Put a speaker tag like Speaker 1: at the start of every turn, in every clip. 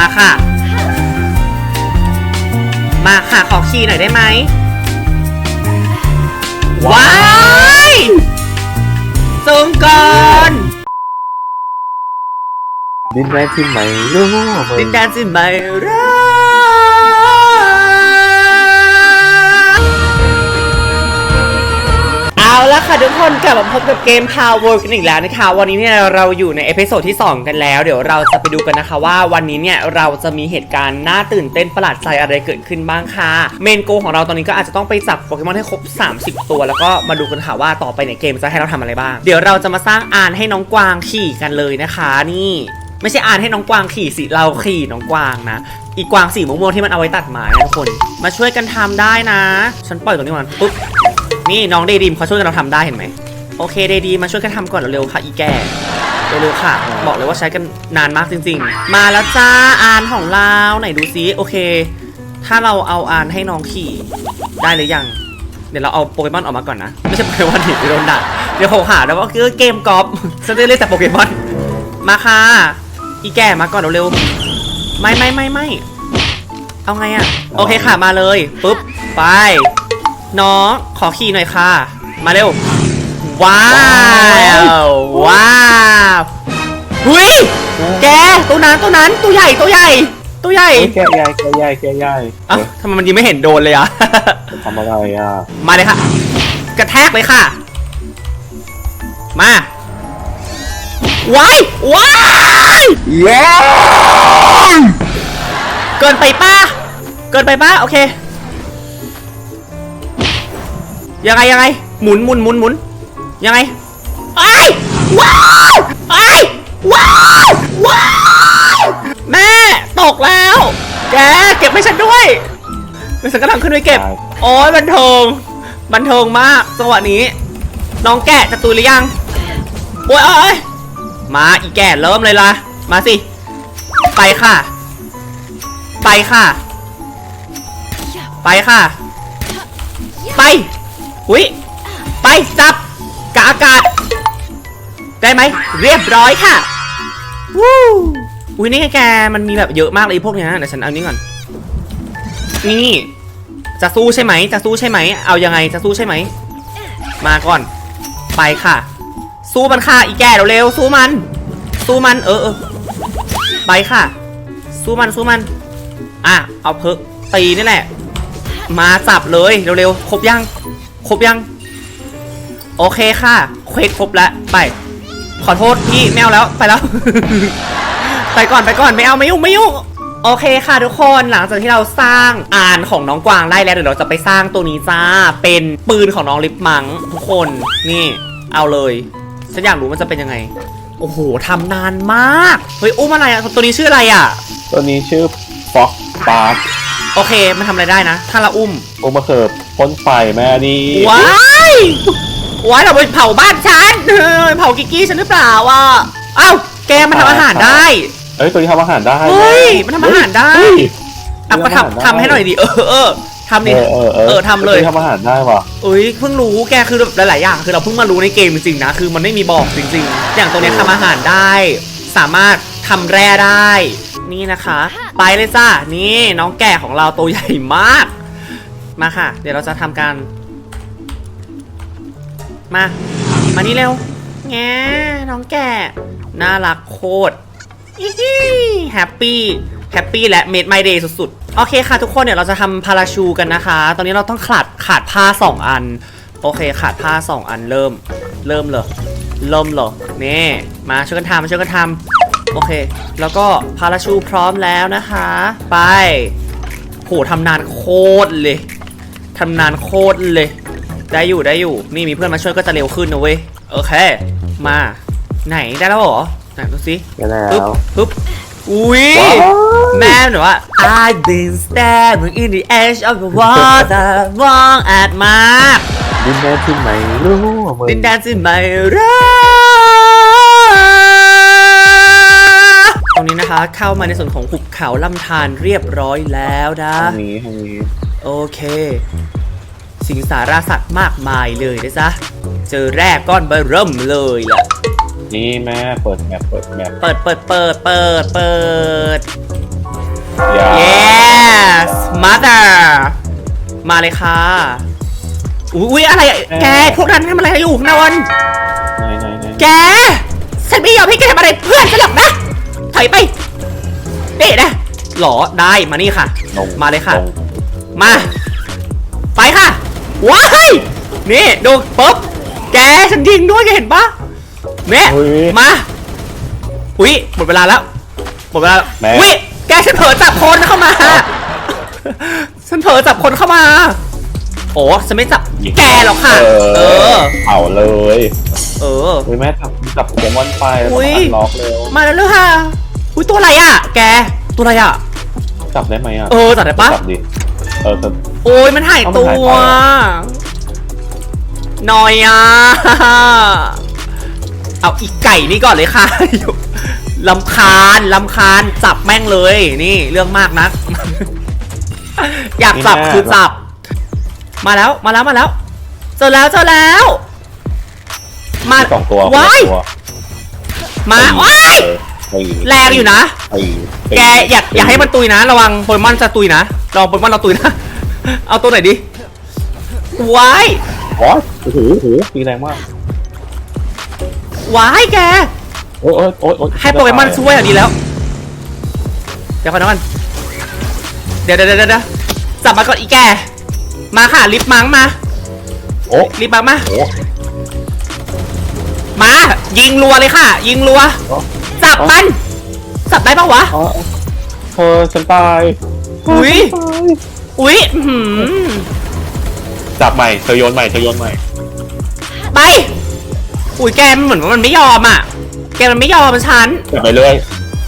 Speaker 1: มาค่ะ มาค่ะ ขอขี่หน่อยได้ไหมว้ายสูงก่อน
Speaker 2: ดินแดนที่ไหนรู้มึ
Speaker 1: ดิ
Speaker 2: ง
Speaker 1: นแดนสิไม่รั เอาละค่ะทุกคนกลับมาพบกับเกม Power กันอีกแล้วนะคะ วันนี้เนี่ยเราอยู่ในเอพิโซดที่ 2 กันแล้ว เดี๋ยวเราจะไปดูกันนะคะว่าวันนี้เนี่ยเราจะมีเหตุการณ์น่าตื่นเต้นประหลาดใจอะไรเกิดขึ้นบ้างค่ะ เมนโกของเราตอนนี้ก็อาจจะต้องไปจับโปเกมอนให้ครบ 30 ตัว แล้วก็มาดูกันค่ะว่าต่อไปในเกมจะให้เราทำอะไรบ้าง เดี๋ยวเราจะมาสร้างอานให้น้องกวางขี่กันเลยนะคะ นี่ไม่ใช่อ่านให้น้องกวางขี่สิเราขี่น้องกวางนะ อีกวางสีม่วงๆที่มันเอาไว้ตัดไม้นะทุกคน มาช่วยกันทำได้นะ ฉันปล่อยตรงนี้มันปุ๊บ นี่น้องเดดีมเขาช่วยกันเราทำได้เห็นไหมโอเคเดดีมาช่วยกันทำก่อนเร็วๆค่ะอีแก่เร็วๆค่ะ บอกเลยว่าใช้กันนานมากจริง ๆ มาแล้วจ้าอานของเราไหนดูซิโอเค ถ้าเราเอาอานให้น้องขี่ได้หรือยัง เดี๋ยวเราเอาโปเกมอนออกมาก่อนนะ ไม่ใช่โปเกมอนหนีไปโดนด่าเดี๋ยวเขาหาแล้วว่าคือเกมกอล์ฟฉันจะเล่นแต่โปเกมอนมาค่ะ อีแก่มาก่อนเร็วๆไม่ไม่ไม่ไม่เอาไงอะโอเคค่ะมาเลยปุ๊บไป น้องขอขี่หน่อยค่ะ มาเร็ว ว้าว ว้าวหุยแกตัวนั้นตัวนั้นตัวใหญ่ตัวใหญ่ ตัวใหญ่
Speaker 2: แกใหญ่แกใหญ่แกใหญ่
Speaker 1: เอ้าทำไมมันยังไม่เห็นโดนเลยอะ
Speaker 2: ทำอะไรอะ
Speaker 1: มาเลยค่ะ กระแทกเลยค่ะ มาว้ายว้าย
Speaker 2: เย้
Speaker 1: เกินไปป้า เกินไปป้า โอเค ยังไงยังไง หมุนหมุนหมุนหมุนยังไงไอ้ยว้ายไอ้ยว้ายว้ายแม่ตกแล้ว แกเก็บให้ฉันด้วยไม่ฉันกำลังขึ้นไปเก็บ โอ้ยบันเทิงบันเทิงมากจังหวะนี้ น้องแกะจะตุยหรือยังโอ้ยโอ้ยมาอีแก่เริ่มเลยล่ะ มาสิ ไปค่ะ ไปค่ะ ไปค่ะ ไป หุยไปจับกะอากาศ ได้ไหม เรียบร้อยค่ะวู้อุ้ยนี่ไงแกมันมีแบบเยอะมากเลยพวกเนี้ยเดี๋ยวฉันเอานี้ก่อน นี่จะสู้ใช่ไหม จะสู้ใช่ไหม เอายังไง จะสู้ใช่ไหม มาก่อน ไปค่ะ สู้มันค่ะ อีแก่เร็วๆสู้มัน สู้มัน เออเออไปค่ะ สู้มัน สู้มัน อะ เอาเพิกตีนี่แหละ มาจับเลยเร็วๆ ครบยัง ครบยัง โอเคค่ะ เควสครบแล้ว ไป ขอโทษพี่ไม่เอาแล้ว ไปแล้ว ไปก่อนไปก่อนไม่เอาไม่ยุ่งไม่ยุ่งโอเคค่ะทุกคนหลังจากที่เราสร้างอ่านของน้องกวางได้แล้วเดี๋ยวเราจะไปสร้างตัวนี้จ้า เป็นปืนของน้องลิปมังทุกคนนี่ เอาเลยฉันอยากรู้มันจะเป็นยังไง โอ้โหทำนานมาก เฮ้ยอุ้มอะไรอะตัวนี้ชื่ออะไรอะ
Speaker 2: ตัวนี้ชื่อฟ็อกปาร์ค
Speaker 1: โอเค มันทำอะไรได้นะ ถ้าเราอุ้ม
Speaker 2: โอมาเขิบ พ่นไฟแม่ดี
Speaker 1: ว้ายว้ายเราไปเผาบ้านฉันเออเผากิกกี้ฉันหรือเปล่าวะเอ้าแกมันทำอาหารได้
Speaker 2: เอ้ยตัวนี้ทำอาหารได้
Speaker 1: เฮ้ย
Speaker 2: แมั
Speaker 1: นทำอาหารได้
Speaker 2: เฮ้ย
Speaker 1: อะก็ทำทำให้หน่อยดิเออเออทำดิ
Speaker 2: เออเออเออ
Speaker 1: เออทำเลย
Speaker 2: ตัวนี้ทำอาหารได้ว่ะ
Speaker 1: เอ้ยเพิ่งรู้แกคือแบบหลายๆอย่างคือเราเพิ่งมารู้ในเกมจริงๆนะคือมันไม่มีบอกจริง ๆ อย่างตัวเนี้ยทำอาหารได้ สามารถทำแร่ได้ นี่นะคะ ไปเลยจ้านี่น้องแก่ของเราตัวใหญ่มาก มาค่ะ เดี๋ยวเราจะทำการ มา มานี่เร็วแงน้องแก่น่ารักโคตรแฮปปี้แฮปปี้และเมดไมเดย์สุดๆ โอเคค่ะทุกคนเดี๋ยวเราจะทำพาราชูกันนะคะ ตอนนี้เราต้องขาดขาดผ้า 2 อัน โอเคขาดผ้า 2 อันเริ่ม เริ่มเลยเริ่มเลยนี่มาช่วยกันทำมาช่วยกันทำโอเค แล้วก็พาราชูพร้อมแล้วนะคะ ไปโหทำนานโคตรเลย ทำนานโคตรเลย ได้อยู่ได้อยู่ นี่มีเพื่อนมาช่วยก็จะเร็วขึ้นนะเว้ย โอเค มา ไหนได้แล้วเหรอ ไหนดูสิ
Speaker 2: ได้แล้
Speaker 1: ปึ๊บ
Speaker 2: ว
Speaker 1: ปึ๊บ อุ้ย
Speaker 2: ว้าว
Speaker 1: แม่หนูว่า I've been staring in the edge of the water มองแอดมาก
Speaker 2: ดินแดนที่ไหนรู้มึง
Speaker 1: ดินแดนสิไม่รักตรงนี้นะคะเข้ามาในส่วนของหุบเขาลำธารเรียบร้อยแล้วนะ
Speaker 2: ทางนี้ทางนี้
Speaker 1: โอเค สิงสารสัตว์มากมายเลยนะจ๊ะ เจอแรกก้อนเบอร์เริ่มเลยล่ะ
Speaker 2: นี่แม่เปิดแมปเปิดแมป
Speaker 1: เปิดเปิดเปิดเปิดเปิด
Speaker 2: อย่า
Speaker 1: yes mother มาเลยค่ะ อุ้ยอะไรอะแก พวกนั้นทำอะไรอยู่นอน
Speaker 2: ไหนไหนไหน
Speaker 1: แก ฉันไม่ยอมให้แกทำอะไรเพื่อนฉันหรอกนะ ถอยไปนี่นะหรอได้มานี่ค่ะ
Speaker 2: ลง
Speaker 1: มาเลยค่ะ
Speaker 2: ง
Speaker 1: มา ไปค่ะ ว้ายนี่ดูปุ๊บ แกฉันยิงด้วยแกเห็นปะเนี่ย
Speaker 2: เฮ้ย
Speaker 1: มา อุ้ยหมดเวลาแล้ว หมดเวลาแล้ว
Speaker 2: แม่
Speaker 1: อุ้ยแกฉันเผลอจับคนเข้ามา ฉันเผลอจับคนเข้ามา โอ้ฉันไม่จับแกหรอกค่ะ เออ
Speaker 2: เผาเลย
Speaker 1: เออ
Speaker 2: เฮ้ยแม่จับจับโปเกมอนไปแล้ว
Speaker 1: อุ๊
Speaker 2: ก็
Speaker 1: ย
Speaker 2: อันล็อกเร็ว
Speaker 1: มาแล้วเลยค่ะ อุ้ยตัวอะไรอะ แก ตัวอะไรอะ
Speaker 2: จับได้ไหมอะ
Speaker 1: เออจับได้ปะ
Speaker 2: จับดิ เออแต่
Speaker 1: โอ้ยมันหาย
Speaker 2: เอามัน
Speaker 1: ตั
Speaker 2: หายไป
Speaker 1: ว
Speaker 2: อะ
Speaker 1: หน่อยอะ เอาอีกไก่นี่ก่อนเลยค่ะ ลำคาญลำคาญจับแม่งเลยนี่เรื่องมากนะ อยากจับคือจับ มาแล้วมาแล้วมาแล้ว เจอแล้วเจอแล้ว มา
Speaker 2: สองตัว
Speaker 1: ว้าย
Speaker 2: ตัว
Speaker 1: มาว้าย
Speaker 2: เออ
Speaker 1: แรงอยู่นะ
Speaker 2: ไอ้
Speaker 1: แกอย่าอย่าให้มันตุยนะ ระวังโปเกมอนจะตุยนะ ระวังโปเกมอนเราตุยนะ เอาตัวไหนดีว้าย
Speaker 2: อ๋อโอ้โหโอ้โหตีแรงมาก
Speaker 1: ว้ายแก
Speaker 2: โอ้ยโอ้ยโอ้ยโอ้ย
Speaker 1: ให้โปเกมอนช่วยอะดีแล้ว เดี๋ยวก่อนนะก่อนเดี๋ยวเดี๋ยวเดี๋ยวเดี๋ยวจับมาก่อนอีแก มาค่ะลิฟต์มังมา
Speaker 2: โอ้
Speaker 1: ลิฟต์มังมา
Speaker 2: โห
Speaker 1: มา ยิงรัวเลยค่ะ ยิงรัว
Speaker 2: อ๋อ
Speaker 1: จับมัน จับได้ปะวะ
Speaker 2: อ๋อเธอฉันตาย
Speaker 1: อุ๊ย
Speaker 2: เธอฉันตาย
Speaker 1: อุ๊ยอื้อหือ
Speaker 2: จับใหม่เธอโยนใหม่เธอโยนใหม่
Speaker 1: ไป อุ้ยแกมันเหมือนว่ามันไม่ยอมอะ แกมันไม่ยอมฉัน
Speaker 2: จับไปเรื่อย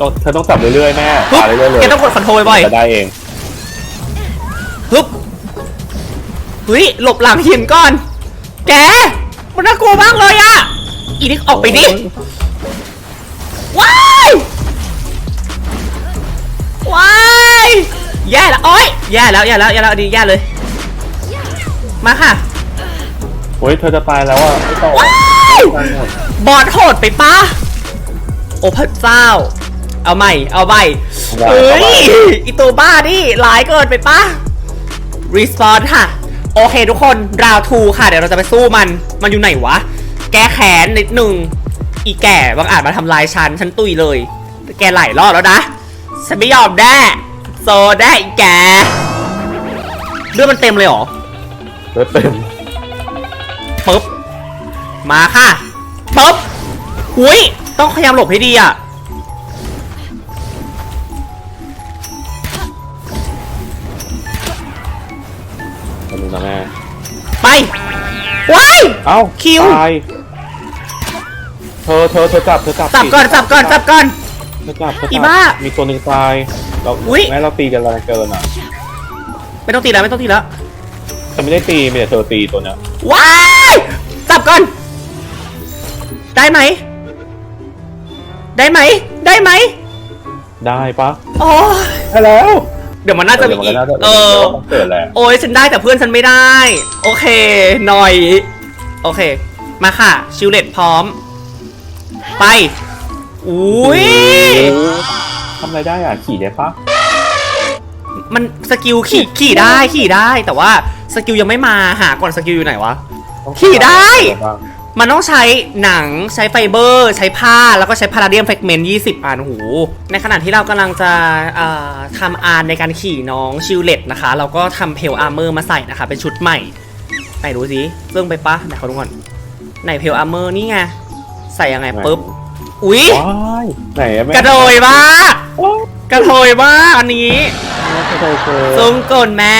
Speaker 2: ต้องเธอต้องจับเรื่อยๆแม่
Speaker 1: ฮึบ
Speaker 2: ปาเรื่อยๆเลย
Speaker 1: แกต้องกดคอนโทรลบ่อย
Speaker 2: จะได้เอง
Speaker 1: ๆฮึบเฮ้ยหลบหลังหินก่อน แก มันน่ากลัวมากเลยอะ อีนิกออกไปดิ ว้าย ว้าย แย่แล้วโอ๊ยแย่แล้วแย่แล้วแย่แล้วอันนี้แย่เลย มาค่ะ
Speaker 2: โอ้ยเธอจะตายแล้วอะไม่ต้อง
Speaker 1: ว้าย
Speaker 2: ตายหมด
Speaker 1: บอดโหดไปปะโอ้พระเจ้า เอาใหม่ เอาใหม่เฮ้ยอีตัวบ้านี่ร้ายเกินไปปะรีสปอนค่ะ โอเคทุกคนราวทูค่ะ เดี๋ยวเราจะไปสู้มัน มันอยู่ไหนวะ แก้แค้นนิดนึงอีแก่บางอาจมาทำลายฉัน ฉันตุยเลย แกหลายรอบแล้วนะ ฉันไม่ยอมแน่ โซแน่อีแกเลือดมันเต็มเลยเหรอ
Speaker 2: เลือดเต็ม
Speaker 1: ปึ๊บมาค่ะปึ๊บหุยต้องพยายามหลบให้ดีอะ
Speaker 2: ขอบคุณนะแม่
Speaker 1: ไปว้าย
Speaker 2: เอ้า
Speaker 1: คิว
Speaker 2: ตายเธอเธอเธอจับเธอจับ
Speaker 1: จับก่อนจับก่อนจับก่อน
Speaker 2: เธอจับเธอ
Speaker 1: อี
Speaker 2: จับ
Speaker 1: บ้า
Speaker 2: มีตัวหนึ่งตาย เรา
Speaker 1: อุ๊ย
Speaker 2: แม่เราตีกันแรงเกินอะ
Speaker 1: ไม่ต้องตีแล้วไม่ต้องตีแล้ว
Speaker 2: ฉันไม่ได้ตีมีแต่เธอตีตัวเนี้ย
Speaker 1: ว้ายจับก่อน ได้ไหม ได้ไหม ได้ไหม
Speaker 2: ได้ปะ
Speaker 1: โอ้ย
Speaker 2: ได้แล้ว
Speaker 1: เดี๋ยวมันน่าจะมี
Speaker 2: เอ
Speaker 1: อี
Speaker 2: อกเอ
Speaker 1: เอ
Speaker 2: อ
Speaker 1: อ
Speaker 2: ต้องเกิดแหละ
Speaker 1: โอ้ยฉันได้แต่เพื่อนฉันไม่ได้ โอเคหน่อย โอเค มาค่ะ ชิลเลตพร้อม ไปอุ้ย
Speaker 2: ทำอะไรได้อะขี่ได้ปะ
Speaker 1: มันสกิลขี่ขี่ได้ขี่ได้แต่ว่าสกิลยังไม่มาหาก่อนสกิลอยู่ไหนวะ
Speaker 2: ต้อง
Speaker 1: ขี่ได้
Speaker 2: บ้าง
Speaker 1: มันต้องใช้หนังใช้ไฟเบอร์ ใช้ผ้าแล้วก็ใช้พาราเดียมแฟกเมนต์20 อันหู ในขณะที่เรากำลังจะเอ่อทำอาร์ในการขี่น้องชิลเลตนะคะ เราก็ทำเพลอาร์เมอร์มาใส่นะคะ เป็นชุดใหม่ ไหนดูสิเรื่องไปปะไหนเขาดูก่อนไหนเพลอาร์เมอร์นี่ไง ใส่ยังไงปุ๊บ อุ๊ย
Speaker 2: ว้ายไหนอะแม่
Speaker 1: กระโดยมาก
Speaker 2: โอ้ย
Speaker 1: กระโดยมากอันนี้
Speaker 2: กระโดยเกิน
Speaker 1: ซึ่งเกินแม่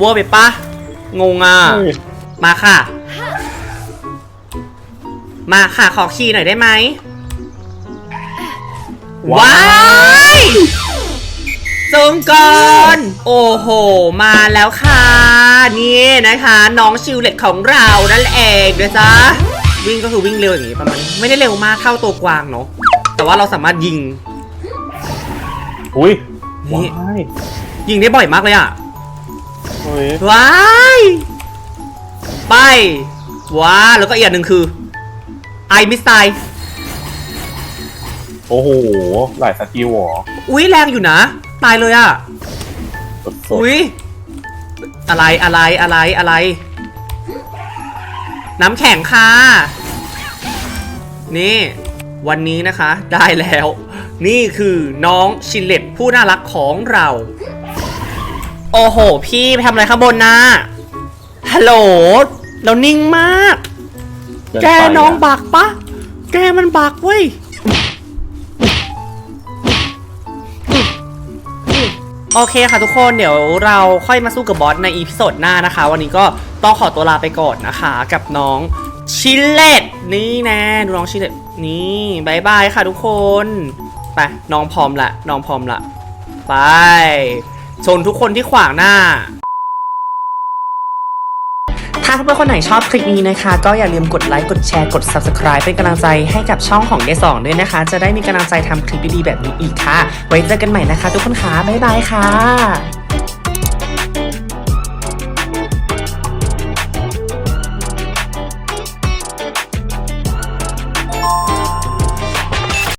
Speaker 1: วัวไปปะงงอะ
Speaker 2: เฮ้ย
Speaker 1: มาค่ะ มาค่ะขอขี่หน่อยได้ไหมว้ายจึงก่อนโอ้โห มาแล้วค่ะ นี่นะคะ น้องชิวเล็ตของเรานั่นเองนะจ๊ะ วิ่งก็คือวิ่งเร็วอย่างนี้ประมาณไม่ได้เร็วมากเท่าตัวกวางเนาะแต่ว่าเราสามารถยิง
Speaker 2: อุ้ย
Speaker 1: นี่
Speaker 2: ว้าย
Speaker 1: ยิงได้บ่อยมากเลยอะ
Speaker 2: เฮ้ย
Speaker 1: ว้ายไปว้าแล้วก็อีกอย่างหนึ่งคือไอมิสไซ
Speaker 2: โอ้โห หลายสกิลเหรอ
Speaker 1: อุ้ยแรงอยู่นะ ตายเลยอะ
Speaker 2: สดๆ
Speaker 1: อุ้ยอะไรอะไรอะไรอะไร น้ำแข็งค่ะ นี่ วันนี้นะคะได้แล้ว นี่คือน้องชิลเลตผู้น่ารักของเรา โอ้โห พี่ไปทำอะไรข้างบนนะฮัลโหลเรานิ่งมาก
Speaker 2: เดิน
Speaker 1: แก
Speaker 2: ไปะ
Speaker 1: น้องบักปะ แกมันบักเว้ย โอเคค่ะทุกคนเดี๋ยวเราค่อยมาสู้กับบอสในอีพิโซดหน้านะคะ วันนี้ก็ต้องขอตัวลาไปก่อนนะคะ กับน้องชิเลตนี่แน่ดูน้องชิเลตนี่บายบายค่ะทุกคนไปน้องพร้อมละน้องพร้อมละไปชนทุกคนที่ขวางหน้า ถ้าเพื่อนๆคนไหนชอบคลิปนี้นะคะ ก็อย่าลืมกดไลค์กดแชร์กด Subscribe เป็นกำลังใจให้กับช่องของเดสองด้วยนะคะ จะได้มีกำลังใจทำคลิปดีๆแบบนี้อีกค่ะ ไว้เจอกันใหม่นะคะ ทุกคนค่ะบ๊ายบายค่ะ